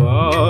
Bye.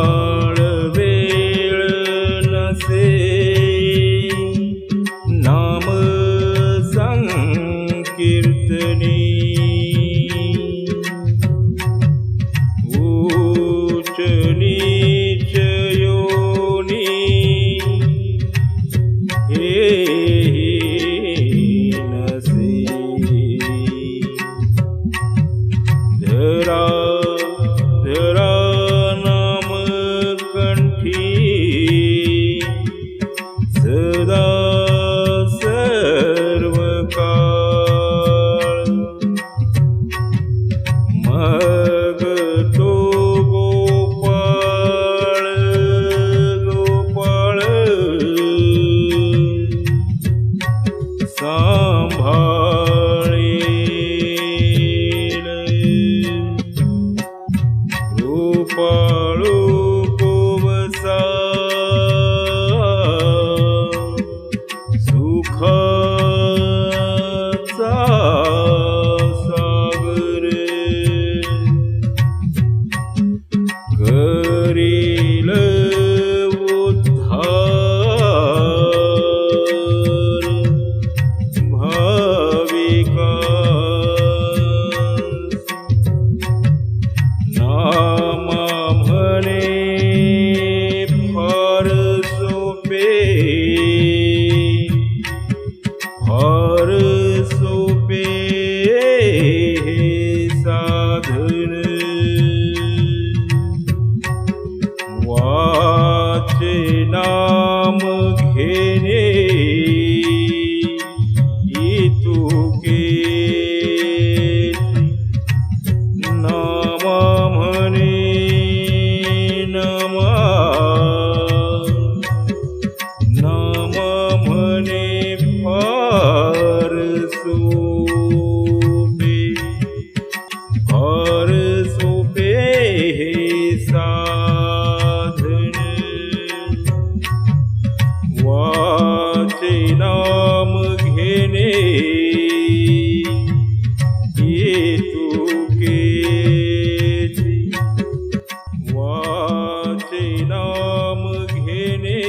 follow. নাম নাম মনে ভর সোপে ভর সোপে সাধন वाचे नाम घेणे ये तुके चे नाम घेणे.